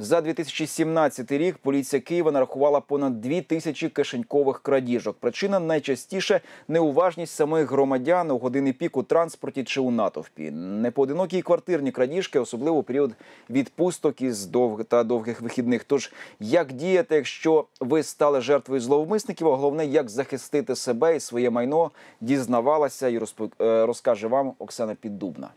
За 2017 рік поліція Києва нарахувала понад 2 тисячі кишенькових крадіжок. Причина найчастіше неуважність самих громадян у години пік у транспорті чи у натовпі. Непоодинокі квартирні крадіжки, особливо у період відпусток із довг та довгих вихідних. Тож як діяти, якщо ви стали жертвою зловмисників, а головне, як захистити себе і своє майно, дізнавалася і розпо- е, розкаже вам Оксана Піддубна.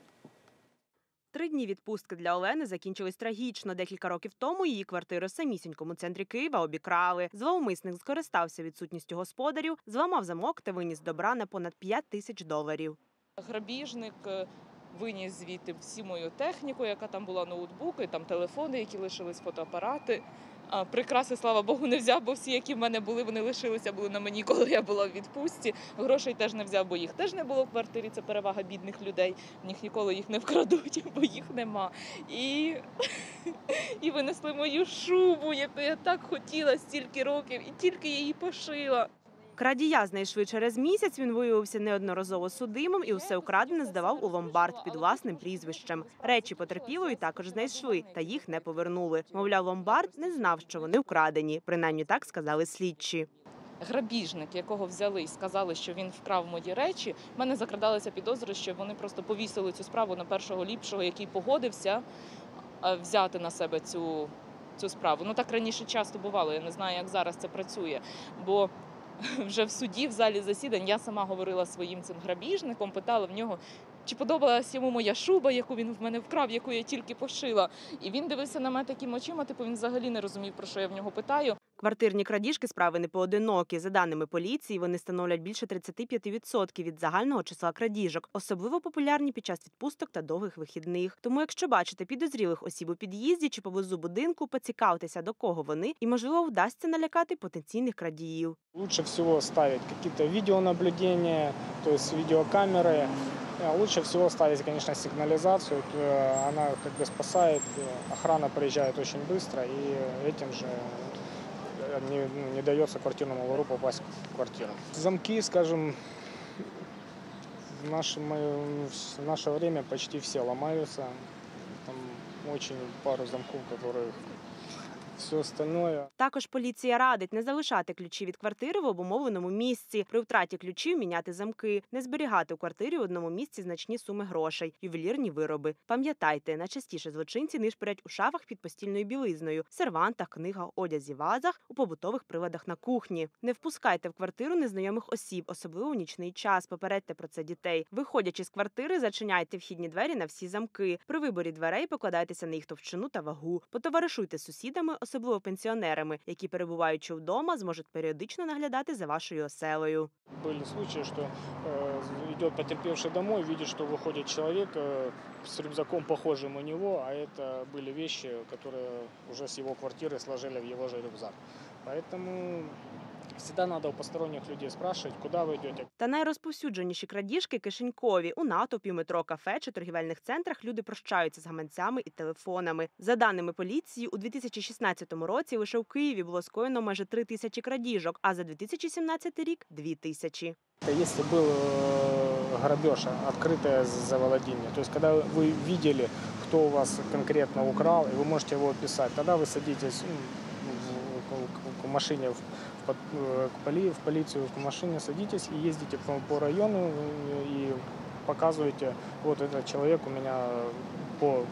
Три дні відпустки для Олени закінчились трагічно. Декілька років тому її квартиру в самісінькому центрі Києва обікрали. Зловмисник скористався відсутністю господарів, зламав замок та виніс добра на понад 5 тисяч доларів. Грабіжник е, виніс звідти всю мою техніку, яка там була ноутбуки, там телефони, які лишились, фотоапарати. А прикраси, слава Богу, не взяв, бо всі, які в мене були, вони лишилися, були на мені, коли я була в відпустці. Грошей теж не взяв, бо їх теж не було в квартирі. Це перевага бідних людей. В них ніколи їх не вкрадуть, бо їх нема. І, і винесли мою шубу, яку я так хотіла стільки років, і тільки її пошила. Крадія знайшли через місяць. Він виявився неодноразово судимим і усе украдене здавав у ломбард під власним прізвищем. Речі потерпілої також знайшли, та їх не повернули. Мовляв, ломбард не знав, що вони вкрадені. Принаймні так сказали слідчі. грабіжник, якого взяли і сказали, що він вкрав мої речі, в мене закрадалися підозри, що вони просто повісили цю справу на першого ліпшого, який погодився взяти на себе цю, цю справу. Ну так раніше часто бувало. Я не знаю, як зараз це працює. Бо вже в суді, в залі засідань, я сама говорила своїм цим грабіжником, питала в нього. Чи подобалась йому моя шуба, яку він в мене вкрав, яку я тільки пошила? І він дивився на мене таким очима, типу він взагалі не розумів, про що я в нього питаю. Квартирні крадіжки справи не поодинокі. За даними поліції, вони становлять більше 35% від загального числа крадіжок, особливо популярні під час відпусток та довгих вихідних. Тому, якщо бачите підозрілих осіб у під'їзді чи поблизу будинку, поцікавтеся, до кого вони, і можливо вдасться налякати потенційних крадіїв. Лучше всего ставить какие-то видеонаблюдения, то есть видеокамеры. А Лучше всего ставить, конечно, сигнализацию. Э, Она как бы спасает. Э, Охрана приезжает очень быстро и этим же э, не, ну, не дается квартирному вору попасть в квартиру. Замки, скажем, в наше, в наше время почти все ломаются. Там очень пару замков, которых все остальное Також поліція радить не залишати ключі від квартири в обумовленому місці. При втраті ключів міняти замки, не зберігати у квартирі в одному місці значні суми грошей, ювелірні вироби. Пам'ятайте, найчастіше злочинці нишпорять у шафах під постільною білизною, сервантах, книгах, одязі, вазах, у побутових приладах на кухні. Не впускайте в квартиру незнайомих осіб, особливо в нічний час. Попередьте про це дітей. Виходячи з квартири, зачиняйте вхідні двері на всі замки. При виборі дверей покладайтеся на їх товщину та вагу. Потоваришуйте з сусідами, особливо пенсіонерами, які перебуваючи вдома, зможуть періодично наглядати за вашою оселею. Были случаи, что э, идет потерпевший домой, видит, что выходит человек э, с рюкзаком похожим у него, а это были вещи, которые уже с его квартиры сложили в его же рюкзак. Поэтому всегда надо у посторонних людей спрашивать, куда вы идете, Та найрозповсюдженіші крадіжки кишенькові у натовпі, метро, кафе чи торгівельних центрах люди прощаються з гаманцями і телефонами. За даними поліції, у 2016 році лише в Києві було скоєно майже три тисячі крадіжок, а за 2017 рік дві тисячі. Если был э, грабеж, открытое завладение, то есть когда вы видели, кто у вас конкретно украл, и вы можете его описать, тогда вы садитесь м, в, в- к машине в, в под- э, к поли- в полицию, в машине садитесь и ездите по, по району э, и показываете, вот этот человек у меня по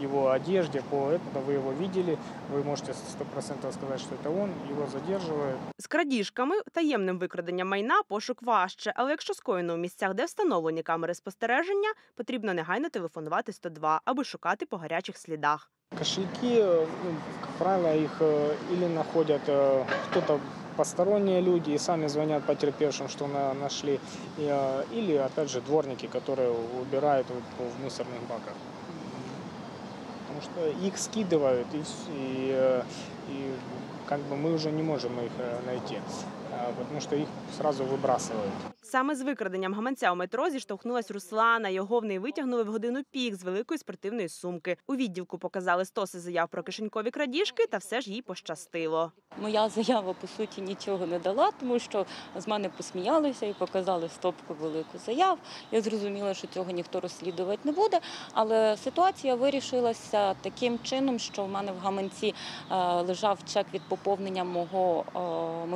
его одежде, по этому вы его видели, вы можете сто процентов сказать, что это он, его задерживают. З крадіжками, таємним викраденням майна пошук важче, але якщо скоєно у місцях, де встановлені камери спостереження, потрібно негайно телефонувати 102, аби шукати по гарячих слідах. Кошельки, э, ну, как правило, их э, или находят э, кто-то посторонние люди и сами звонят потерпевшим, что на, нашли, э, или, опять же, дворники, которые убирают в мусорных баках. Потому что их скидывают, и, и, э, и как бы мы уже не можем их э, найти, э, потому что их сразу выбрасывают. Саме з викраденням гаманця у метро зіштовхнулась Руслана. Його в неї витягнули в годину пік з великої спортивної сумки. У відділку показали стоси заяв про кишенькові крадіжки, та все ж їй пощастило. Моя заява по суті нічого не дала, тому що з мене посміялися і показали стопку велику заяв. Я зрозуміла, що цього ніхто розслідувати не буде. Але ситуація вирішилася таким чином, що в мене в гаманці е, лежав чек від поповнення мого е,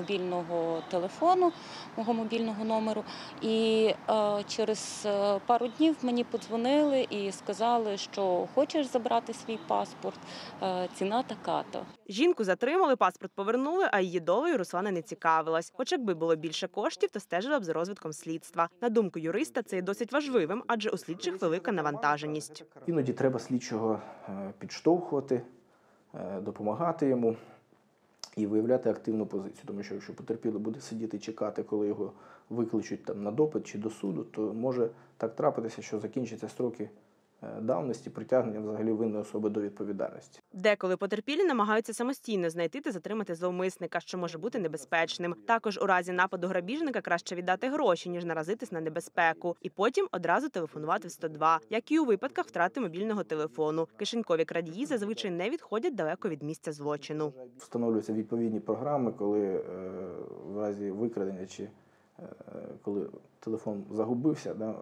телефону, мого мобільного номеру. І е, через е, пару днів мені подзвонили і сказали, що хочеш забрати свій паспорт, е, ціна така-то. Жінку затримали, паспорт повернули, а її долею Руслана не цікавилась. Хоч якби було більше коштів, то стежила б за розвитком слідства. На думку юриста, це є досить важливим, адже у слідчих велика навантаженість. Іноді треба слідчого е, підштовхувати, е, допомагати йому і виявляти активну позицію. Тому що якщо потерпілий буде сидіти чекати, коли його викличуть там на допит чи до суду, то може так трапитися, що закінчаться строки давності притягнення взагалі винної особи до відповідальності. Деколи потерпілі намагаються самостійно знайти та затримати зловмисника, що може бути небезпечним. Також у разі нападу грабіжника краще віддати гроші, ніж наразитись на небезпеку, і потім одразу телефонувати в 102, як і у випадках втрати мобільного телефону. Кишенькові крадії зазвичай не відходять далеко від місця злочину. Встановлюються відповідні програми, коли е, в разі викрадення чи е, коли телефон загубився,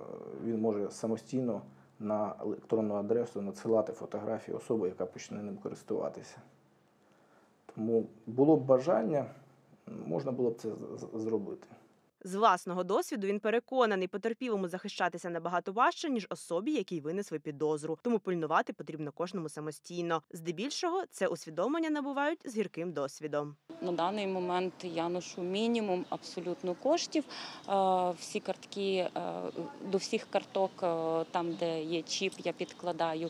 він може самостійно на електронну адресу надсилати фотографії особи, яка почне ним користуватися. Тому було б бажання, можна було б це зробити. З власного досвіду він переконаний, потерпілому захищатися набагато важче, ніж особі, якій винесли підозру. Тому пильнувати потрібно кожному самостійно. Здебільшого це усвідомлення набувають з гірким досвідом. На даний момент я ношу мінімум абсолютно коштів. Е, Всі картки е, до всіх карток, е, там де є чіп, я підкладаю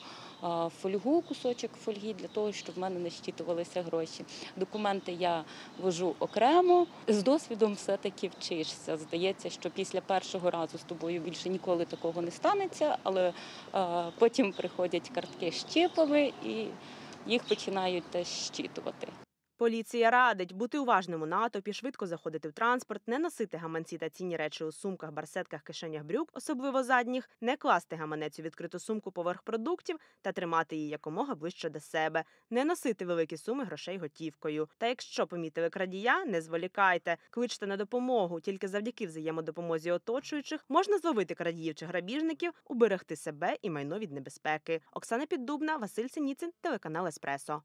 фольгу, кусочок фольги для того, щоб в мене не щитувалися гроші. Документи я вожу окремо. З досвідом все-таки вчишся. Здається, що після першого разу з тобою більше ніколи такого не станеться, але потім приходять картки з чіпами і їх починають теж щитувати. Поліція радить бути уважним у натовпі, швидко заходити в транспорт, не носити гаманці та цінні речі у сумках, барсетках, кишенях брюк, особливо задніх, не класти гаманець у відкриту сумку поверх продуктів та тримати її якомога ближче до себе, не носити великі суми грошей готівкою. Та якщо помітили крадія, не зволікайте, кличте на допомогу. Тільки завдяки взаємодопомозі оточуючих можна зловити крадіїв чи грабіжників, уберегти себе і майно від небезпеки. Оксана Піддубна, Василь Синіцин, телеканал Еспресо.